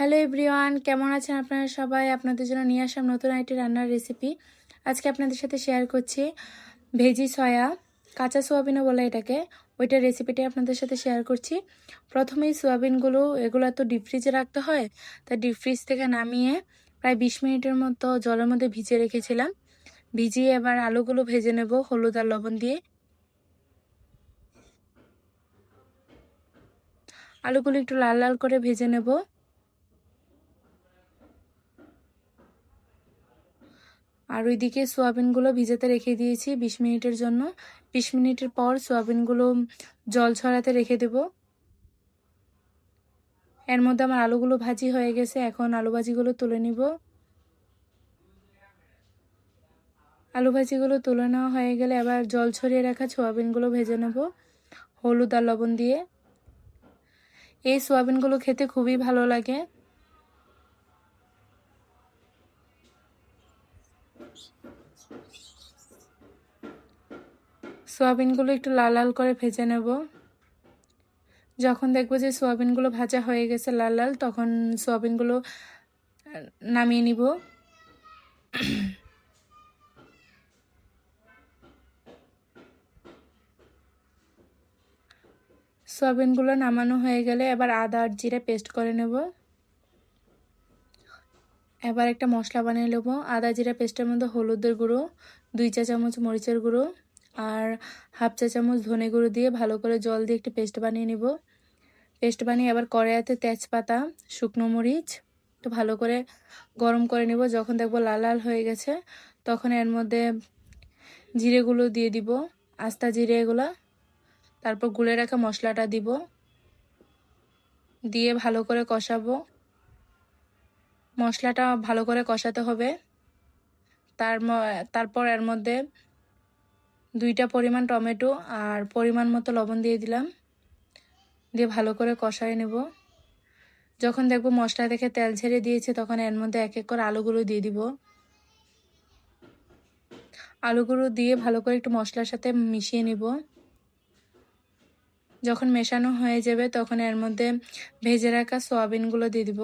Hello everyone, কেমন আছেন আপনারা সবাই? আপনাদের জন্য নিয়ে আসলাম নতুন একটি রান্নার রেসিপি আজকে আপনাদের সাথে শেয়ার করছি ভেজি সয়া কাঁচা সোয়াবিনও বলে এটাকে। ওইটার রেসিপিটি আপনাদের সাথে শেয়ার করছি। প্রথমেই সোয়াবিনগুলো, এগুলো তো ডিপ ফ্রিজে রাখতে হয়। তা ডিপ ফ্রিজ থেকে নামিয়ে প্রায় বিশ মিনিটের মতো জলের মধ্যে ভিজিয়ে রেখেছিলাম। ভিজিয়ে এবার আলুগুলো ভেজে নেব হলুদ আর লবণ দিয়ে। আলুগুলো একটু লাল লাল করে ভেজে নেব। আর ওইদিকে সোয়াবিনগুলো ভিজাতে রেখে দিয়েছি বিশ মিনিটের জন্য। বিশ মিনিটের পর সোয়াবিনগুলো জল ছড়াতে রেখে দেব। এর মধ্যে আমার আলুগুলো ভাজি হয়ে গেছে, এখন আলু ভাজিগুলো তুলে নিব। আলু ভাজিগুলো তুলে নেওয়া হয়ে গেলে আবার জল ছড়িয়ে রাখা সোয়াবিনগুলো ভেজে নেব, হলুদ আর লবণ দিয়ে। এই সোয়াবিনগুলো খেতে খুবই ভালো লাগে। সোয়াবিনগুলো একটু লাল লাল করে ভেজে নেব। যখন দেখব যে সোয়াবিনগুলো ভাজা হয়ে গেছে লাল লাল, তখন সোয়াবিনগুলো নামিয়ে নিব। সোয়াবিনগুলো নামানো হয়ে গেলে এবার আদা আর জিরে পেস্ট করে নেব। এবার একটা মশলা বানিয়ে নেব। আদা জিরা পেস্টের মধ্যে হলুদের গুঁড়ো, দুই চা চামচ মরিচের গুঁড়ো আর হাফ চা চামচ ধনে গুঁড়ো দিয়ে ভালো করে জল দিয়ে একটি পেস্ট বানিয়ে নিব। পেস্ট বানিয়ে আবার কড়াইতে তেজপাতা, শুকনো মরিচ একটু ভালো করে গরম করে নিব। যখন দেখব লাল লাল হয়ে গেছে, তখন এর মধ্যে জিরেগুলো দিয়ে দিব, আস্তা জিরে এগুলো। তারপর গুলে রাখা মশলাটা দিব। দিয়ে ভালো করে কষাবো। মশলাটা ভালো করে কষাতে হবে। তার তারপর এর মধ্যে দুইটা পরিমাণ টমেটো আর পরিমাণ মতো লবণ দিয়ে দিলাম। দিয়ে ভালো করে কষাই নেব। যখন দেখব মশলা দেখে তেল ছেড়ে দিয়েছে, তখন এর মধ্যে এক এক করে আলুগুলো দিয়ে দিব। আলুগুলো দিয়ে ভালো করে একটু মশলার সাথে মিশিয়ে নিব। যখন মেশানো হয়ে যাবে, তখন এর মধ্যে ভেজে রাখা সোয়াবিনগুলো দিয়ে দিব।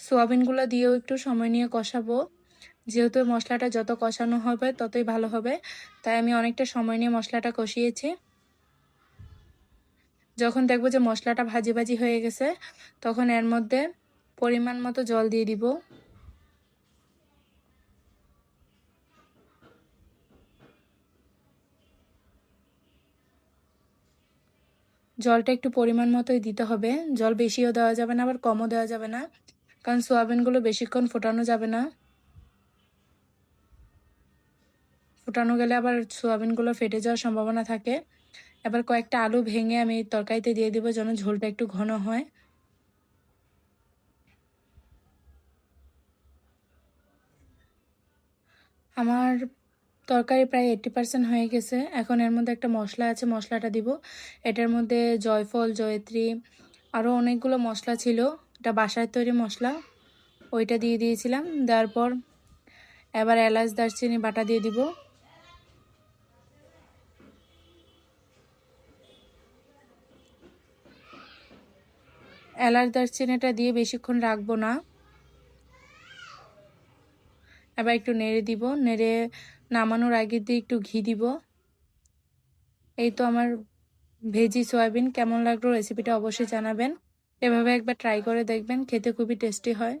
সোয়াবিনগুলো দিয়েও একটু সময় নিয়ে কষাবো। যেহেতু মশলাটা যত কষানো হবে, ততই ভালো হবে। তাই আমি অনেকটা সময় নিয়ে মশলাটা কষিয়েছি। যখন দেখব যে মশলাটা ভাজি ভাজি হয়ে গেছে, তখন এর মধ্যে পরিমাণ মতো জল দিয়ে দিব। জলটা একটু পরিমাণ মতোই দিতে হবে। জল বেশিও দেওয়া যাবে না, আবার কমও দেওয়া যাবে না। কারণ সোয়াবিনগুলো বেশিক্ষণ ফোটানো যাবে না। ফোটানো গেলে আবার সোয়াবিনগুলো ফেটে যাওয়ার সম্ভাবনা থাকে। এবার কয়েকটা আলু ভেঙে আমি তরকারিতে দিয়ে দেবো যেন ঝোলটা একটু ঘন হয়। আমার তরকারি প্রায় এইট্টি পার্সেন্ট হয়ে গেছে। এখন এর মধ্যে একটা মশলা আছে, মশলাটা দিব। এটার মধ্যে জয়ফল, জয়ত্রী আরও অনেকগুলো মশলা ছিল। এটা বাসায় তৈরি মশলা, ওইটা দিয়ে দিয়েছিলাম। দেওয়ার পর এবার এলাচ, দারচিনি, বাটা দিয়ে দিব। এলাচ, দারচিনিটা দিয়ে বেশিক্ষণ রাখব না। এবার একটু নেড়ে দিব। নেড়ে নামানোর আগে দিয়ে একটু ঘি দিব। এই তো আমার ভেজি সয়াবিন। কেমন লাগল রেসিপিটা অবশ্যই জানাবেন। এভাবে একবার ট্রাই করে দেখবেন খেতে খুবই টেস্টি হয়।